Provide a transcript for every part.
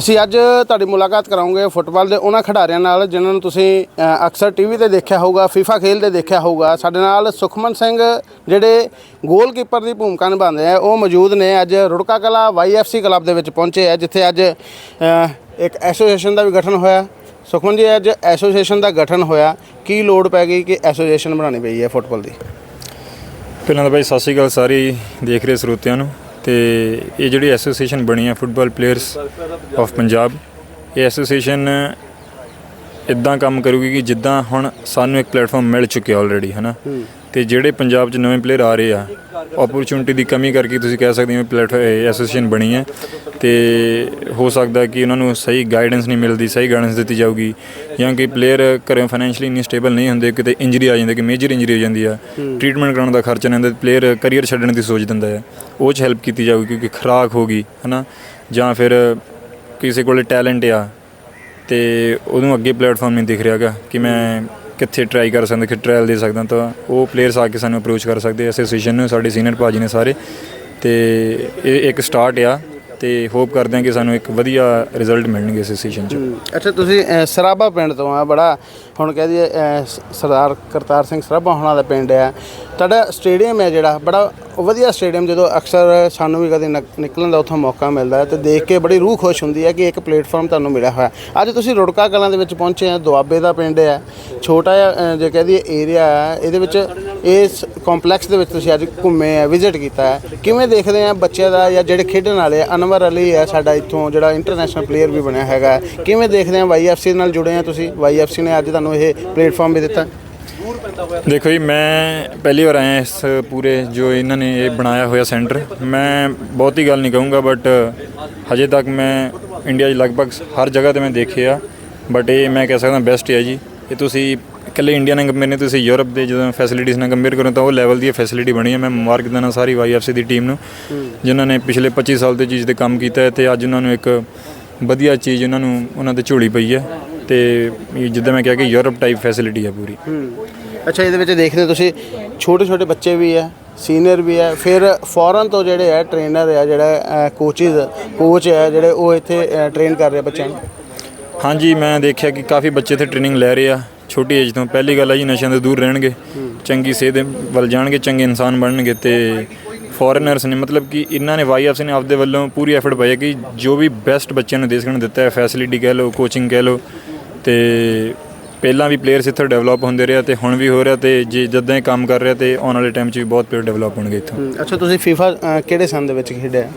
ਅਸੀਂ ਅੱਜ ਤੁਹਾਡੀ ਮੁਲਾਕਾਤ ਕਰਾਉਂਗੇ ਫੁੱਟਬਾਲ ਦੇ ਉਹਨਾਂ ਖਿਡਾਰੀਆਂ ਨਾਲ ਜਿਨ੍ਹਾਂ ਨੂੰ ਤੁਸੀਂ ਅ, ਅਕਸਰ ਟੀਵੀ ਤੇ ਦੇਖਿਆ ਹੋਊਗਾ ਫੀਫਾ ਖੇਲਦੇ ਦੇਖਿਆ ਹੋਊਗਾ। ਸਾਡੇ ਨਾਲ ਸੁਖਮਨ ਸਿੰਘ ਜਿਹੜੇ ਗੋਲਕੀਪਰ ਦੀ ਭੂਮਿਕਾ ਨਿਭਾਉਂਦੇ ਆ ਉਹ ਮੌਜੂਦ ਨੇ। ਅੱਜ ਰੁੜਕਾ ਕਲਾ ਵਾਈਐਫਸੀ ਕਲੱਬ ਦੇ ਵਿੱਚ ਪਹੁੰਚੇ ਆ ਜਿੱਥੇ ਅੱਜ ਇੱਕ ਐਸੋਸੀਏਸ਼ਨ ਦਾ ਵੀ ਗਠਨ ਹੋਇਆ। ਸੁਖਮਨ ਜੀ ਅੱਜ ਐਸੋਸੀਏਸ਼ਨ ਦਾ ਗਠਨ ਹੋਇਆ। ਕੀ ਲੋੜ ਪੈ ਗਈ ਕਿ ਐਸੋਸੀਏਸ਼ਨ ਬਣਾਉਣੀ ਪਈ ਹੈ ਫੁੱਟਬਾਲ ਦੀ? ਪਹਿਲਾਂ ਤਾਂ ਭਾਈ ਸਤਿ ਸ਼੍ਰੀ ਅਕਾਲ ਸਾਰੀ ਦੇਖ ਰਹੇ ਸਰੋਤਿਆਂ ਨੂੰ। ਤੇ ਇਹ ਜਿਹੜੀ ਐਸੋਸੀਏਸ਼ਨ ਬਣੀ ਹੈ ਫੁੱਟਬਾਲ ਪਲੇਅਰਸ ਆਫ ਪੰਜਾਬ, ਇਹ ਐਸੋਸੀਏਸ਼ਨ ਇਦਾਂ ਕੰਮ ਕਰੂਗੀ ਕਿ ਜਿੱਦਾਂ ਹੁਣ ਸਾਨੂੰ ਇੱਕ ਪਲੇਟਫਾਰਮ ਮਿਲ ਚੁੱਕਿਆ ਆਲਰੇਡੀ ਹਨਾ? ਤੇ ਜਿਹੜੇ ਪੰਜਾਬ 'ਚ ਨਵੇਂ ਪਲੇਅਰ ਆ ਰਹੇ ਆ ਓਪਰਚੁਨਿਟੀ ਦੀ ਕਮੀ ਕਰਕੇ ਤੁਸੀਂ ਕਹਿ ਸਕਦੇ ਹੋ ਪਲੇਟਫਾਰਮ ਐਸੋਸੀਏਸ਼ਨ ਬਣੀ ਹੈ। ਤੇ ਹੋ ਸਕਦਾ ਕਿ ਉਹਨਾਂ ਨੂੰ ਸਹੀ ਗਾਈਡੈਂਸ ਨਹੀਂ ਮਿਲਦੀ, ਸਹੀ ਗਾਈਡੈਂਸ ਦਿੱਤੀ ਜਾਊਗੀ ਜਾਂ ਕਿ ਪਲੇਅਰ ਘਰੇ ਫਾਈਨੈਂਸ਼ਲੀ ਨਹੀਂ ਸਟੇਬਲ ਨਹੀਂ ਹੁੰਦੇ, ਕਿਤੇ ਇੰਜਰੀ ਆ ਜਾਂਦੀ, ਕਿ ਮੇਜਰ ਇੰਜਰੀ ਹੋ ਜਾਂਦੀ ਆ। ਟ੍ਰੀਟਮੈਂਟ ਕਰਾਉਣ ਦਾ ਖਰਚਾ ਨਹੀਂ ਹੁੰਦਾ ਪਲੇਅਰ ਕੈਰੀਅਰ ਛੱਡਣ ਦੀ ਸੋਚ ਦਿੰਦਾ ਹੈ। ਉਹ 'ਚ ਹੈਲਪ ਕੀਤੀ ਜਾਊਗੀ ਕਿਉਂਕਿ ਖਰਾਕ ਹੋ ਗਈ, ਹਨਾ? ਜਾਂ ਫਿਰ ਕਿਸੇ ਕੋਲੇ ਟੈਲੈਂਟ ਆ ਤੇ ਉਹਨੂੰ ਅੱਗੇ ਪਲੇਟਫਾਰਮ ਨਹੀਂ ਦਿਖ ਰਿਹਾਗਾ ਕਿ ਮੈਂ ਕਿੱਥੇ ਟਰਾਈ ਕਰ ਸਕਦੇ ਕਿ ਟ੍ਰਾਇਲ ਦੇ ਸਕਦਾ ਤਾਂ ਉਹ ਪਲੇਅਰਸ ਆ ਕੇ ਸਾਨੂੰ ਅਪਰੋਚ ਕਰ ਸਕਦੇ ਐਸੋਸੀਏਸ਼ਨ ਨੂੰ ਸਾਡੇ ਸੀਨੀਅਰ ਭਾਜੀ ਨੇ ਸਾਰੇ। ਤੇ ਇਹ ਇੱਕ ਸਟਾਰਟ ਆ ਤੇ ਹੋਪ ਕਰਦੇ ਹਾਂ ਕਿ ਸਾਨੂੰ ਇੱਕ ਵਧੀਆ ਰਿਜ਼ਲਟ ਮਿਲਣਗੇ ਐਸੋਸੀਏਸ਼ਨ ਚ। ਅੱਛਾ ਤੁਸੀਂ ਅ, ਸਰਾਭਾ ਪਿੰਡ ਤੋਂ ਆ ਬੜਾ ਹੁਣ ਕਹਿ ਦਈਏ ਸਰਦਾਰ ਕਰਤਾਰ ਸਿੰਘ ਸਰਾਭਾ ਹੋਣਾ ਦਾ ਪਿੰਡ ਆ। ਸਾਡਾ ਸਟੇਡੀਅਮ ਹੈ ਜਿਹੜਾ ਬੜਾ ਵਧੀਆ ਸਟੇਡੀਅਮ ਜਦੋਂ ਅਕਸਰ ਸਾਨੂੰ ਵੀ ਕਦੇ ਨਕ ਨਿਕਲਣ ਦਾ ਉੱਥੋਂ ਮੌਕਾ ਮਿਲਦਾ ਹੈ ਤੇ ਦੇਖ ਕੇ ਬੜੀ ਰੂਹ ਖੁਸ਼ ਹੁੰਦੀ ਹੈ ਕਿ ਇੱਕ ਪਲੇਟਫਾਰਮ ਤੁਹਾਨੂੰ ਮਿਲਿਆ ਹੋਇਆ ਅੱਜ ਤੁਸੀਂ ਰੁੜਕਾ ਕਲਾਂ ਦੇ ਵਿੱਚ ਪਹੁੰਚੇ ਆ ਦੁਆਬੇ ਦਾ ਪਿੰਡ ਹੈ ਛੋਟਾ ਜਿਹਾ ਅ, ਜੇ ਕਹਿ ਦਈਏ ਏਰੀਆ ਹੈ ਇਹਦੇ ਵਿੱਚ ਇਸ ਕੰਪਲੈਕਸ ਦੇ ਵਿੱਚ ਤੁਸੀਂ ਅੱਜ ਘੁੰਮੇ ਆ ਵਿਜ਼ਿਟ ਕੀਤਾ ਹੈ। ਕਿਵੇਂ ਦੇਖਦੇ ਆ ਬੱਚਿਆਂ ਦਾ ਜਾਂ ਜਿਹੜੇ ਖੇਡਣ ਵਾਲੇ ਆ ਅਨਵਰ ਅਲੀ ਹੈ ਸਾਡਾ ਇੱਥੋਂ ਜਿਹੜਾ ਇੰਟਰਨੈਸ਼ਨਲ ਪਲੇਅਰ ਵੀ ਬਣਿਆ ਹੈਗਾ ਹੈ। ਕਿਵੇਂ ਦੇਖਦੇ ਆ ਵਾਈਐਫਸੀ ਨਾਲ ਜੁੜੇ ਆ ਤੁਸੀਂ? ਵਾਈਐਫਸੀ ਨੇ ਅੱਜ ਤੁਹਾਨੂੰ ਇਹ ਪਲੇਟਫਾਰਮ ਵੀ ਦਿੱਤਾ। ਦੇਖੋ ਜੀ ਮੈਂ ਪਹਿਲੀ ਵਾਰ ਆਇਆ ਇਸ ਪੂਰੇ ਜੋ ਇਹਨਾਂ ਨੇ ਇਹ ਬਣਾਇਆ ਹੋਇਆ ਸੈਂਟਰ। ਮੈਂ ਬਹੁਤੀ ਗੱਲ ਨਹੀਂ ਕਹੂੰਗਾ ਬਟ ਹਜੇ ਤੱਕ ਮੈਂ ਇੰਡੀਆ 'ਚ ਲਗਭਗ ਹਰ ਜਗ੍ਹਾ ਤੇ ਮੈਂ ਦੇਖਿਆ। ਬਟ ਇਹ ਮੈਂ ਕਹਿ ਸਕਦਾ ਬੈਸਟ ਹੈ ਜੀ। ਇਹ ਤੁਸੀਂ ਇਕੱਲੇ ਇੰਡੀਆ ਨਾਲ ਕੰਪੇਅਰ ਨਹੀਂ ਤੁਸੀਂ ਯੂਰਪ ਦੇ ਜਦੋਂ ਫੈਸਿਲਿਟੀਜ਼ ਨਾਲ ਕੰਪੇਅਰ ਕਰੋ ਤਾਂ ਉਹ ਲੈਵਲ ਦੀ ਫੈਸਿਲਿਟੀ ਬਣੀ ਹੈ। ਮੈਂ ਮੁਬਾਰਕ ਦਿੰਦਾ ਸਾਰੀ ਵਾਈਐਫਸੀ ਦੀ ਟੀਮ ਨੂੰ ਜਿਨ੍ਹਾਂ ਨੇ ਪਿਛਲੇ 25 ਸਾਲ ਦੇ ਚੀਜ਼ ਤੇ ਕੰਮ ਕੀਤਾ ਹੈ ਤੇ ਅੱਜ ਉਹਨਾਂ ਨੂੰ ਇੱਕ ਵਧੀਆ ਚੀਜ਼ ਉਹਨਾਂ ਨੂੰ ਉਹਨਾਂ ਤੇ ਝੋਲੀ ਪਈ ਹੈ। ਤੇ ਜਿੱਦਾਂ ਮੈਂ ਕਿਹਾ ਕਿ ਯੂਰਪ ਟਾਈਪ ਫੈਸਿਲਿਟੀ ਹੈ ਪੂਰੀ। ਅੱਛਾ, ਇਹਦੇ ਵਿੱਚ ਦੇਖਦੇ ਹੋ ਤੁਸੀਂ, ਛੋਟੇ ਛੋਟੇ ਬੱਚੇ ਵੀ ਹੈ ਸੀਨੀਅਰ ਵੀ ਹੈ, ਫਿਰ ਫੋਰਨ ਤੋਂ ਜਿਹੜੇ ਹੈ ਟ੍ਰੇਨਰ ਆ, ਜਿਹੜਾ ਕੋਚਿਸ ਕੋਚ ਹੈ, ਜਿਹੜੇ ਉਹ ਇੱਥੇ ਟ੍ਰੇਨ ਕਰ ਰਹੇ ਬੱਚਿਆਂ ਨੂੰ? ਹਾਂਜੀ, ਮੈਂ ਦੇਖਿਆ ਕਿ ਕਾਫੀ ਬੱਚੇ ਇੱਥੇ ਟ੍ਰੇਨਿੰਗ ਲੈ ਰਹੇ ਆ, ਛੋਟੀ ਏਜ ਤੋਂ। ਪਹਿਲੀ ਗੱਲ ਹੈ ਜੀ, ਨਸ਼ਿਆਂ ਤੋਂ ਦੂਰ ਰਹਿਣਗੇ, ਚੰਗੀ ਸਿਹਤ ਵੱਲ ਜਾਣਗੇ, ਚੰਗੇ ਇਨਸਾਨ ਬਣਨਗੇ ਤੇ ਫੋਰਨਰਸ ਨੇ, ਮਤਲਬ ਕਿ ਇਹਨਾਂ ਨੇ ਵਾਈਐਫਸੀ ਨੇ ਆਪਦੇ ਵੱਲੋਂ ਪੂਰੀ ਐਫਰਟ ਪਾਈ ਹੈ ਕਿ ਜੋ ਵੀ ਬੈਸਟ ਬੱਚਿਆਂ ਨੂੰ ਦੇ ਸਕਣ ਦਿੱਤਾ ਹੈ ਫੈਸਿਲਿਟੀ ਕਹਿ ਲਓ ਕੋਚਿੰਗ ਕਹਿ ਲਓ, ਤੇ ਪਹਿਲਾਂ ਵੀ ਪਲੇਅਰਸ ਇੱਥੇ ਡਿਵੈਲਪ ਹੁੰਦੇ ਰਿਹਾ ਤੇ ਹੁਣ ਵੀ ਹੋ ਰਿਹਾ ਤੇ ਜੇ ਜਦੋਂ ਇਹ ਕੰਮ ਕਰ ਰਿਹਾ ਤੇ ਆਉਣ ਵਾਲੇ ਟਾਈਮ 'ਚ ਵੀ ਬਹੁਤ ਪਲੇਅਰ ਡਿਵੈਲਪ ਹੋਣਗੇ ਇੱਥੋਂ। ਅੱਛਾ ਤੁਸੀਂ ਫੀਫਾ ਕਿਹੜੇ ਸੰਨ ਦੇ ਵਿੱਚ ਖੇਡਿਆ?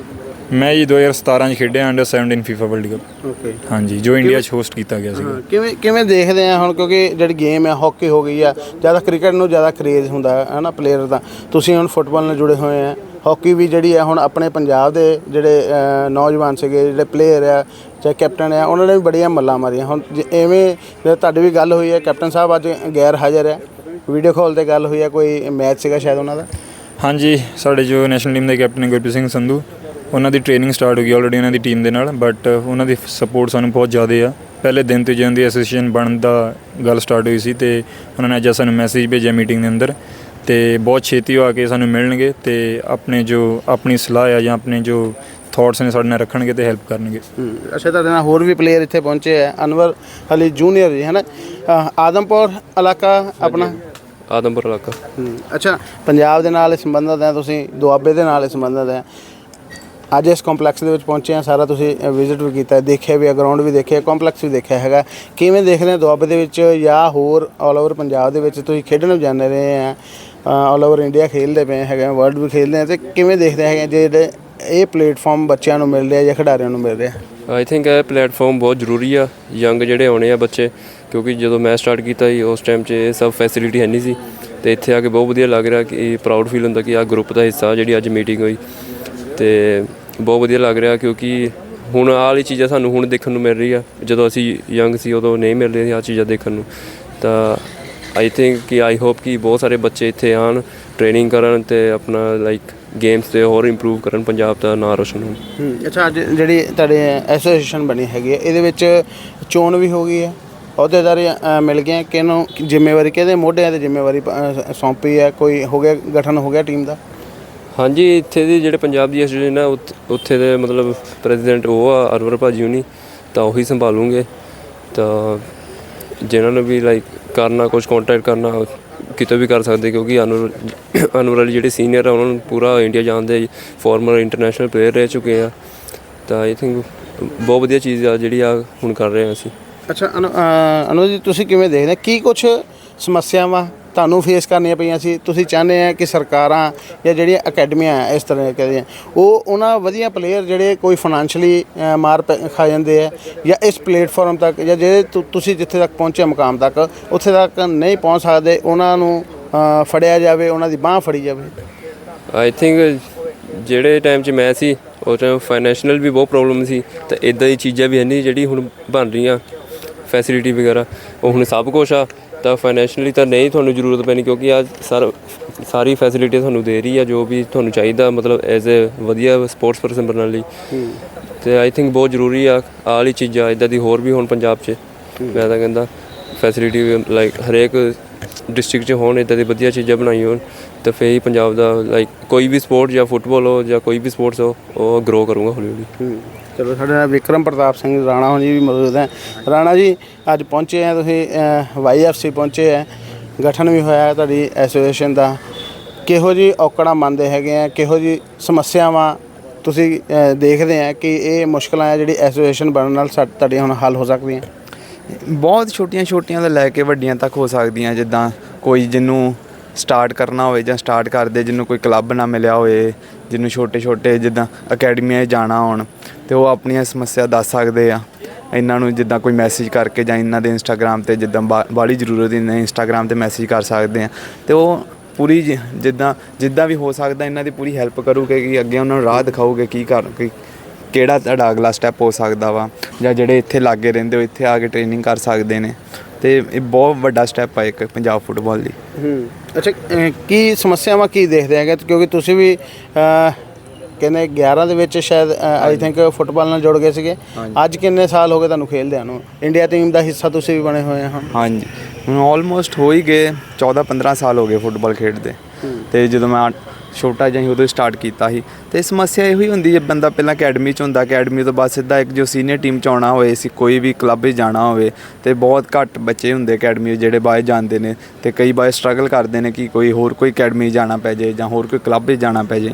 ਮੈਂ ਜੀ 2017 'ਚ ਖੇਡਿਆ under 17 FIFA world cup okay ਹਾਂਜੀ ਜੋ ਇੰਡੀਆ 'ਚ ਹੋਸਟ ਕੀਤਾ ਗਿਆ ਸੀਗਾ। ਕਿਵੇਂ ਕਿਵੇਂ ਦੇਖਦੇ ਆ ਹੁਣ? ਕਿਉਂਕਿ ਜਿਹੜੀ ਗੇਮ ਹੈ ਹਾਕੀ ਹੋ ਗਈ ਆ ਜ਼ਿਆਦਾ ਕ੍ਰਿਕਟ ਨੂੰ ਜ਼ਿਆਦਾ ਕਰੇਜ਼ ਹੁੰਦਾ ਹੈ ਹਨਾ ਪਲੇਅਰ ਦਾ। ਤੁਸੀਂ ਹੁਣ ਫੁੱਟਬਾਲ ਨਾਲ ਜੁੜੇ ਹੋਏ ਆ। ਹਾਕੀ ਵੀ ਜਿਹੜੀ ਹੈ ਹੁਣ ਆਪਣੇ ਪੰਜਾਬ ਦੇ ਜਿਹੜੇ ਨੌਜਵਾਨ ਸੀਗੇ, ਜਿਹੜੇ ਪਲੇਅਰ ਆ, ਚਾਹੇ ਕੈਪਟਨ ਆ, ਉਹਨਾਂ ਨੇ ਵੀ ਬੜੀਆਂ ਮੱਲਾਂ ਮਾਰੀਆਂ। ਹੁਣ ਜੇ ਐਵੇਂ ਜੇ ਤੁਹਾਡੀ ਵੀ ਗੱਲ ਹੋਈ ਹੈ ਕੈਪਟਨ ਸਾਹਿਬ ਅੱਜ ਗੈਰ ਹਾਜ਼ਰ ਹੈ। ਵੀਡੀਓ ਕਾਲ ਤੇ ਗੱਲ ਹੋਈ ਹੈ, ਕੋਈ ਮੈਚ ਸੀਗਾ ਸ਼ਾਇਦ ਉਹਨਾਂ ਦਾ? ਹਾਂਜੀ, ਸਾਡੇ ਜੋ ਨੈਸ਼ਨਲ ਟੀਮ ਦੇ ਕੈਪਟਨ ਗੁਰਪ੍ਰੀਤ ਸਿੰਘ ਸੰਧੂ, ਉਹਨਾਂ ਦੀ ਟ੍ਰੇਨਿੰਗ ਸਟਾਰਟ ਹੋ ਗਈ ਆਲਰੇਡੀ ਉਹਨਾਂ ਦੀ ਟੀਮ ਦੇ ਨਾਲ ਬਟ ਉਹਨਾਂ ਦੀ ਸਪੋਰਟ ਸਾਨੂੰ ਬਹੁਤ ਜ਼ਿਆਦਾ ਆ। ਪਹਿਲੇ ਦਿਨ ਤੋਂ ਜਦੋਂ ਦੀ ਐਸੋਸੀਏਸ਼ਨ ਬਣਨ ਦਾ ਗੱਲ ਸਟਾਰਟ ਹੋਈ ਸੀ ਤੇ ਉਹਨਾਂ ਨੇ ਅੱਜ ਸਾਨੂੰ ਮੈਸੇਜ ਭੇਜਿਆ ਮੀਟਿੰਗ ਦੇ ਅੰਦਰ। ਤੇ ਬਹੁਤ ਛੇਤੀ ਉਹ ਆ ਕੇ ਸਾਨੂੰ ਮਿਲਣਗੇ ਤੇ ਆਪਣੇ ਜੋ ਆਪਣੀ ਸਲਾਹ ਆ ਜਾਂ ਆਪਣੇ ਜੋ ਥਾਟਸ ਨੇ ਸਾਡੇ ਨਾਲ ਰੱਖਣਗੇ ਤੇ ਹੈਲਪ ਕਰਨਗੇ। ਅੱਛਾ ਤੁਹਾਡੇ ਨਾਲ ਹੋਰ ਵੀ ਪਲੇਅਰ ਇੱਥੇ ਪਹੁੰਚੇ ਆ। ਅਨਵਰ ਅਲੀ ਜੂਨੀਅਰ ਜੀ ਹੈ ਨਾ ਅ, ਆਦਮਪੁਰ ਇਲਾਕਾ ਆਪਣਾ? ਆਦਮਪੁਰ ਇਲਾਕਾ। ਅੱਛਾ ਪੰਜਾਬ ਦੇ ਨਾਲ ਇਹ ਸੰਬੰਧਿਤ ਹੈ ਤੁਸੀਂ ਦੁਆਬੇ ਦੇ ਨਾਲ ਇਹ ਸੰਬੰਧਿਤ ਹੈ ਅੱਜ ਇਸ ਕੰਪਲੈਕਸ ਦੇ ਵਿੱਚ ਪਹੁੰਚੇ ਆ ਸਾਰਾ ਤੁਸੀਂ ਵਿਜ਼ਿਟ ਵੀ ਕੀਤਾ ਹੈ, ਦੇਖਿਆ ਵੀ ਗਰਾਊਂਡ ਵੀ ਦੇਖਿਆ ਕੰਪਲੈਕਸ ਵੀ ਦੇਖਿਆ ਹੈਗਾ। ਕਿਵੇਂ ਦੇਖਦੇ ਹੋ ਦੁਆਬੇ ਦੇ ਵਿੱਚ ਜਾਂ ਹੋਰ ਆਲ ਓਵਰ ਪੰਜਾਬ ਦੇ ਵਿੱਚ ਤੁਸੀਂ ਖੇਡਣ ਵੀ ਜਾਂਦੇ ਰਹੇ ਆ? ਆਲ ਓਵਰ ਇੰਡੀਆ ਖੇਡਦੇ ਪਏ ਹੈਗੇ ਵਰਲਡ ਵੀ ਖੇਡਦੇ ਆ, ਤੇ ਕਿਵੇਂ ਦੇਖਦੇ ਹੈਗੇ ਜਿਹੜੇ ਇਹ ਪਲੇਟਫਾਰਮ ਬੱਚਿਆਂ ਨੂੰ ਮਿਲ ਰਿਹਾ ਜਾਂ ਖਿਡਾਰੀਆਂ ਨੂੰ ਮਿਲ ਰਿਹਾ ਆਈ ਥਿੰਕ ਇਹ ਪਲੇਟਫਾਰਮ ਬਹੁਤ ਜ਼ਰੂਰੀ ਆ ਯੰਗ ਜਿਹੜੇ ਆਉਣੇ ਆ ਬੱਚੇ, ਕਿਉਂਕਿ ਜਦੋਂ ਮੈਂ ਸਟਾਰਟ ਕੀਤਾ ਸੀ ਉਸ ਟਾਈਮ 'ਚ ਇਹ ਸਭ ਫੈਸਿਲਿਟੀ ਹੈ ਨਹੀਂ ਸੀ, ਤੇ ਇੱਥੇ ਆ ਕੇ ਬਹੁਤ ਵਧੀਆ ਲੱਗ ਰਿਹਾ ਕਿ ਪ੍ਰਾਊਡ ਫੀਲ ਹੁੰਦਾ ਕਿ ਆ ਗਰੁੱਪ ਦਾ ਹਿੱਸਾ ਜਿਹੜੀ ਅੱਜ ਮੀਟਿੰਗ ਹੋਈ, ਤੇ ਬਹੁਤ ਵਧੀਆ ਲੱਗ ਰਿਹਾ ਕਿਉਂਕਿ ਹੁਣ ਆਹ ਵਾਲੀ ਚੀਜ਼ਾਂ ਸਾਨੂੰ ਹੁਣ ਦੇਖਣ ਨੂੰ ਮਿਲ ਰਹੀ ਆ, ਜਦੋਂ ਅਸੀਂ ਯੰਗ ਸੀ ਉਦੋਂ ਨਹੀਂ ਮਿਲ ਰਹੀਆਂ ਸੀ ਆਹ ਚੀਜ਼ਾਂ ਦੇਖਣ ਨੂੰ, ਤਾਂ ਆਈ ਥਿੰਕ ਕਿ ਆਈ ਹੋਪ ਕਿ ਬਹੁਤ ਸਾਰੇ ਬੱਚੇ ਇੱਥੇ ਆਣ ਟ੍ਰੇਨਿੰਗ ਕਰਨ ਤੇ ਆਪਣਾ ਲਾਈਕ ਗੇਮਸ ਤੇ ਹੋਰ ਇੰਪਰੂਵ ਕਰਨ ਪੰਜਾਬ ਦਾ ਨਾਂ ਰੋਸ਼ਨ ਹੋਣ। ਅੱਛਾ ਅੱਜ ਜਿਹੜੀ ਤੁਹਾਡੇ ਐਸੋਸੀਏਸ਼ਨ ਬਣੀ ਹੈਗੀ ਹੈ ਇਹਦੇ ਵਿੱਚ ਚੋਣ ਵੀ ਹੋ ਗਈ ਹੈ। ਅਹੁਦੇਦਾਰ ਮਿਲ ਗਏ ਕਿਹਨੂੰ ਜ਼ਿੰਮੇਵਾਰੀ ਕਿਹਦੇ ਮੋਢਿਆਂ ਤੇ ਜ਼ਿੰਮੇਵਾਰੀ ਸੌਂਪੀ ਹੈ? ਕੋਈ ਹੋ ਗਿਆ ਗਠਨ ਹੋ ਗਿਆ ਟੀਮ ਦਾ? ਹਾਂਜੀ ਇੱਥੇ ਦੀ ਜਿਹੜੇ ਪੰਜਾਬ ਦੀ ਐਸੋਸੀਏਸ਼ਨ ਆ ਉੱਥ- ਉੱਥੇ ਦੇ ਮਤਲਬ ਪ੍ਰੈਜ਼ੀਡੈਂਟ ਉਹ ਆ ਅਰਵਰ ਭਾਜੀ ਹੁਣੀ ਤਾਂ ਉਹੀ ਸੰਭਾਲੂਗੇ। ਤਾਂ ਜਿਨ੍ਹਾਂ ਨੂੰ ਵੀ ਲਾਈਕ ਕਰਨਾ ਕੁਝ ਕੰਟੈਕਟ ਕਰਨਾ, ਕਿਤੇ ਵੀ ਕਰ ਸਕਦੇ ਕਿਉਂਕਿ ਅਨੁਰ ਅਨੁਰ ਅਲੀ ਜਿਹੜੇ ਸੀਨੀਅਰ ਆ, ਉਹਨਾਂ ਨੂੰ ਪੂਰਾ ਇੰਡੀਆ ਜਾਣਦੇ ਫਾਰਮਰ ਇੰਟਰਨੈਸ਼ਨਲ ਪਲੇਅਰ ਰਹਿ ਚੁੱਕੇ ਆ। ਤਾਂ ਆਈ ਥਿੰਕ ਬਹੁਤ ਵਧੀਆ ਚੀਜ਼ ਆ ਜਿਹੜੀ ਆ ਹੁਣ ਕਰ ਰਹੇ ਆ ਅਸੀਂ। ਅੱਛਾ, ਅਨੂ, ਅਹ ਜੀ, ਤੁਸੀਂ ਕਿਵੇਂ ਦੇਖਦੇ ਕੀ ਕੁਝ ਸਮੱਸਿਆਵਾਂ ਤੁਹਾਨੂੰ ਫੇਸ ਕਰਨੀਆਂ ਪਈਆਂ ਸੀ। ਤੁਸੀਂ ਚਾਹੁੰਦੇ ਆ ਕਿ ਸਰਕਾਰਾਂ ਜਾਂ ਜਿਹੜੀਆਂ ਅਕੈਡਮੀਆਂ ਆ, ਇਸ ਤਰ੍ਹਾਂ ਕਹਿੰਦੀਆਂ ਉਹ ਉਹਨਾਂ ਵਧੀਆ ਪਲੇਅਰ ਜਿਹੜੇ ਕੋਈ ਫਾਈਨੈਂਸ਼ਲੀ ਮਾਰ ਪੈ- ਖਾ ਜਾਂਦੇ ਆ ਜਾਂ ਇਸ ਪਲੇਟਫਾਰਮ ਤੱਕ ਜਾਂ ਜਿਹੜੇ ਤੁਸੀਂ ਜਿੱਥੇ ਤੱਕ ਪਹੁੰਚੇ ਮੁਕਾਮ ਤੱਕ, ਉੱਥੇ ਤੱਕ ਨਹੀਂ ਪਹੁੰਚ ਸਕਦੇ, ਉਹਨਾਂ ਨੂੰ ਫੜਿਆ ਜਾਵੇ, ਉਹਨਾਂ ਦੀ ਬਾਹ ਫੜੀ ਜਾਵੇ। ਆਈ ਥਿੰਕ ਜਿਹੜੇ ਟਾਈਮ 'ਚ ਮੈਂ ਸੀ ਉਸ ਟਾਈਮ ਫਾਈਨੈਂਸ਼ੀਅਲ ਵੀ ਬਹੁਤ ਪ੍ਰੋਬਲਮ ਸੀ ਤਾਂ ਇਦਾਂ ਦੀ ਚੀਜ਼ਾਂ ਵੀ ਹੈ ਜਿਹੜੀ ਹੁਣ ਬਣ ਰਹੀਆਂ ਫੈਸਿਲਿਟੀ ਵਗੈਰਾ, ਉਹ ਹੁਣ ਸਭ ਕੁਝ ਆ। ਤਾਂ ਫਾਈਨੈਂਸ਼ੀਅਲੀ ਤਾਂ ਨਹੀਂ ਤੁਹਾਨੂੰ ਜ਼ਰੂਰਤ ਪੈਣੀ ਕਿਉਂਕਿ ਆ ਸਰ ਸਾਰੀ ਫੈਸਿਲਿਟੀ ਤੁਹਾਨੂੰ ਦੇ ਰਹੀ ਆ, ਜੋ ਵੀ ਤੁਹਾਨੂੰ ਚਾਹੀਦਾ, ਮਤਲਬ ਐਜ਼ ਅ ਵਧੀਆ ਸਪੋਰਟਸ ਪਰਸਨ ਬਣਨ ਲਈ। ਤੇ ਆਈ ਥਿੰਕ ਬਹੁਤ ਜ਼ਰੂਰੀ ਆ, ਆਹ ਵਾਲੀ ਚੀਜ਼ਾਂ ਇਦਾਂ ਦੀ ਹੋਰ ਵੀ ਹੋਣ ਪੰਜਾਬ 'ਚ, ਮੈਂ ਤਾਂ ਕਹਿੰਦਾ। ਫੈਸਿਲਿਟੀ ਲਾਈਕ ਹਰੇਕ ਡਿਸਟ੍ਰਿਕਟ 'ਚ ਹੋਣ ਇਦਾਂ ਦੀ ਵਧੀਆ ਚੀਜ਼ਾਂ ਬਣਾਈ ਹੋਣ। ਤਾਂ ਫੇਰ ਹੀ ਪੰਜਾਬ ਦਾ ਲਾਈਕ ਕੋਈ ਵੀ ਸਪੋਰਟ ਜਾਂ ਫੁੱਟਬਾਲ ਹੋ ਜਾਂ ਕੋਈ ਵੀ ਸਪੋਰਟਸ ਹੋ ਉਹ ਗਰੋ ਕਰੂਗਾ ਹੌਲੀ ਹੌਲੀ। ਚਲੋ ਸਾਡੇ ਨਾਲ ਵਿਕਰਮ ਪ੍ਰਤਾਪ ਸਿੰਘ ਰਾਣਾ ਹੁਣ ਜੀ ਵੀ ਮੌਜੂਦ ਹੈ। ਰਾਣਾ ਜੀ ਅੱਜ ਪਹੁੰਚੇ ਆ ਤੁਸੀਂ ਵਾਈਐਫਸੀ ਪਹੁੰਚੇ ਆ। ਗਠਨ ਵੀ ਹੋਇਆ ਹੈ ਤੁਹਾਡੀ ਐਸੋਸੀਏਸ਼ਨ ਦਾ। ਕਿਹੋ ਜੀ ਔਕੜਾਂ ਮੰਨਦੇ ਹੈਗੇ ਆ? ਕਿਹੋ ਜੀ ਸਮੱਸਿਆਵਾਂ ਤੁਸੀਂ ਦੇਖਦੇ ਆ ਕਿ ਇਹ ਮੁਸ਼ਕਲਾਂ ਆ ਜਿਹੜੀ ਐਸੋਸੀਏਸ਼ਨ ਬਣਨ ਨਾਲ ਸਾ- ਤੁਹਾਡੀਆਂ ਹੁਣ ਹੱਲ ਹੋ ਸਕਦੀਆਂ? ਬਹੁਤ ਛੋਟੀਆਂ ਛੋਟੀਆਂ ਤੋਂ ਲੈ ਕੇ ਵੱਡੀਆਂ ਤੱਕ ਹੋ ਸਕਦੀਆਂ ਜਿੱਦਾਂ ਕੋਈ ਜਿਹਨੂੰ ਸਟਾਰਟ ਕਰਨਾ ਹੋਵੇ ਜਾਂ ਸਟਾਰਟ ਕਰਦੇ ਜਿਹਨੂੰ ਕੋਈ ਕਲੱਬ ਨਾ ਮਿਲਿਆ ਹੋਵੇ, ਜਿਹਨੂੰ ਛੋਟੇ ਛੋਟੇ ਜਿੱਦਾਂ ਅਕੈਡਮੀਆਂ 'ਚ ਜਾਣਾ ਹੋਣ, ਤੇ ਉਹ ਆਪਣੀਆਂ ਸਮੱਸਿਆ ਦੱਸ ਸਕਦੇ ਆ। ਇਹਨਾਂ ਨੂੰ ਜਿੱਦਾਂ ਕੋਈ ਮੈਸੇਜ ਕਰਕੇ ਜਾਂ ਇਹਨਾਂ ਦੇ ਇੰਸਟਾਗ੍ਰam ਤੇ ਜਿੱਦਾਂ ਬਾਲੀ ਜ਼ਰੂਰਤ ਇਹਨਾਂ ਇੰਸਟਾਗ੍ਰam ਤੇ ਮੈਸੇਜ ਕਰ ਸਕਦੇ ਆ। ਤੇ ਉਹ ਪੂਰੀ ਜਿ- ਜਿੱਦਾਂ ਜਿੱਦਾਂ ਵੀ ਹੋ ਸਕਦਾ ਇਹਨਾਂ ਦੀ ਪੂਰੀ ਹੈਲਪ ਕਰੂਗੇ ਕਿ ਅੱਗੇ ਉਹਨਾਂ ਨੂੰ ਰਾਹ ਦਿਖਾਓਗੇ ਕੀ ਕਰ ਕਿਹੜਾ ਤੁਹਾਡਾ ਅਗਲਾ ਸਟੈਪ ਹੋ ਸਕਦਾ ਵਾ, ਜਾਂ ਜਿਹੜੇ ਇੱਥੇ ਲਾਗੇ ਰਹਿੰਦੇ ਹੋ, ਇੱਥੇ ਆ ਕੇ ਟ੍ਰੇਨਿੰਗ ਕਰ ਸਕਦੇ ਨੇ। ਤੇ ਇਹ ਬਹੁਤ ਵੱਡਾ ਸਟੈਪ ਆ ਇੱਕ ਪੰਜਾਬ ਫੁੱਟਬਾਲ ਲਈ ਹੂੰ। ਅੱਛਾ ਅਹ, ਕੀ ਸਮੱਸਿਆਵਾਂ ਕੀ ਦੇਖਦੇ ਹੈਗੇ? ਕਿਉਂਕਿ ਤੁਸੀਂ ਵੀ ਅਹ, ਕਹਿੰਦੇ 11 ਦੇ ਵਿੱਚ ਸ਼ਾਇਦ ਆਈ ਥਿੰਕ ਫੁੱਟਬਾਲ ਨਾਲ ਜੁੜ ਗਏ ਸੀਗੇ। ਅੱਜ ਕਿੰਨੇ ਸਾਲ ਹੋ ਗਏ ਤੁਹਾਨੂੰ ਖੇਲਦਿਆਂ ਨੂੰ? ਇੰਡੀਆ ਟੀਮ ਦਾ ਹਿੱਸਾ ਤੁਸੀਂ ਵੀ ਬਣੇ ਹੋਏ ਹੋ। ਹਾਂਜੀ। ਹੁਣ ਆਲਮੋਸਟ ਹੋ ਹੀ ਗਏ 14 15 ਸਾਲ ਹੋ ਗਏ ਫੁੱਟਬਾਲ ਖੇਡਦੇ। ਤੇ ਜਦੋਂ ਮੈਂ ਛੋਟਾ ਜਿਹਾ ਸੀ ਉਦੋਂ ਸਟਾਰਟ ਕੀਤਾ ਸੀ। ਤੇ ਸਮੱਸਿਆ ਇਹੋ ਹੀ ਹੁੰਦੀ ਜੇ ਬੰਦਾ ਪਹਿਲਾਂ ਅਕੈਡਮੀ ਚ ਹੁੰਦਾ ਅਕੈਡਮੀ ਤੋਂ ਬਾਅਦ ਸਿੱਧਾ ਇੱਕ ਜੋ ਸੀਨੀਅਰ ਟੀਮ ਚ ਆਉਣਾ ਹੋਵੇ ਸੀ, ਕੋਈ ਵੀ ਕਲੱਬ ਵਿੱਚ ਜਾਣਾ ਹੋਵੇ, ਤੇ ਬਹੁਤ ਘੱਟ ਬੱਚੇ ਹੁੰਦੇ ਅਕੈਡਮੀ ਵਿੱਚ ਜਿਹੜੇ ਬਾਹਰ ਜਾਂਦੇ ਨੇ, ਤੇ ਕਈ ਵਾਰ ਸਟਰਗਲ ਕਰਦੇ ਨੇ ਕਿ ਕੋਈ ਹੋਰ ਕੋਈ ਅਕੈਡਮੀ ਜਾਣਾ ਪੈ ਜੇ ਜਾਂ ਹੋਰ ਕੋਈ ਕਲੱਬ ਵਿੱਚ ਜਾਣਾ ਪੈ ਜਾਏ।